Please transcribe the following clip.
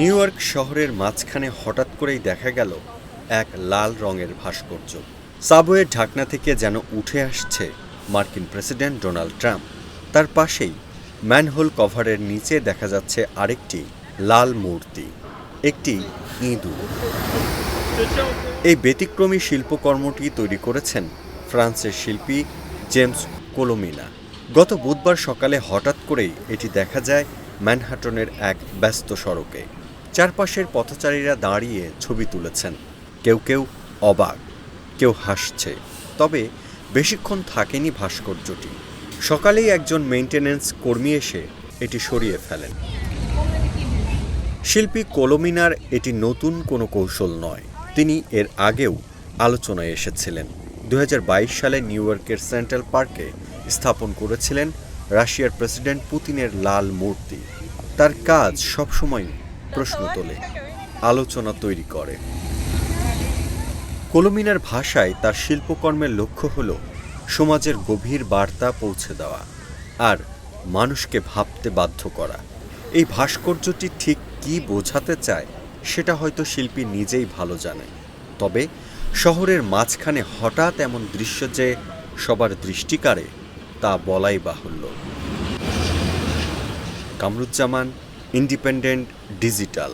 New York শহরের মাঝখানে হঠাৎ করেই দেখা গেল এক লাল রঙের ভাস্কর্য। সাবওয়ের ঢাকনা থেকে যেন উঠে আসছে মার্কিন প্রেসিডেন্ট ডোনাল্ড ট্রাম্প। তার পাশেই ম্যানহোল কভারের নিচে দেখা যাচ্ছে আরেকটি লাল মূর্তি, একটি ইঁদুর। এই ব্যতিক্রমী শিল্পকর্মটি তৈরি করেছেন ফ্রান্সের শিল্পী জেমস কোলোমিনা। গত বুধবার সকালে হঠাৎ করেই এটি দেখা যায় ম্যানহাটনের এক ব্যস্ত সড়কে। চারপাশের পথচারীরা দাঁড়িয়ে ছবি তুলেছেন। কেউ কেউ অবাক, কেউ হাসছে। তবে বেশিক্ষণ থাকেনি ভাস্কর্যটি। সকালেই একজন মেইনটেনেন্স কর্মী এসে এটি সরিয়ে ফেলেন। শিল্পী কোলোমিনার এটি নতুন কোনো কৌশল নয়। তিনি এর আগেও আলোচনায় এসেছিলেন। দু হাজার বাইশ সালে নিউ ইয়র্কের সেন্ট্রাল পার্কে স্থাপন করেছিলেন রাশিয়ার প্রেসিডেন্ট পুতিনের লাল মূর্তি। তার কাজ সবসময় প্রশ্ন তোলে, আলোচনা তৈরি করে। কোলোমিনার ভাষায় তার শিল্পকর্মের লক্ষ্য হল সমাজের গভীর বার্তা পৌঁছে দেওয়া আর মানুষকে ভাবতে বাধ্য করা। এই ভাস্কর্যটি ঠিক কি বোঝাতে চায়, সেটা হয়তো শিল্পী নিজেই ভালো জানে। তবে শহরের মাঝখানে হঠাৎ এমন দৃশ্য যে সবার দৃষ্টিকারে, তা বলাই বাহুল্য। Kamruzzaman independent digital.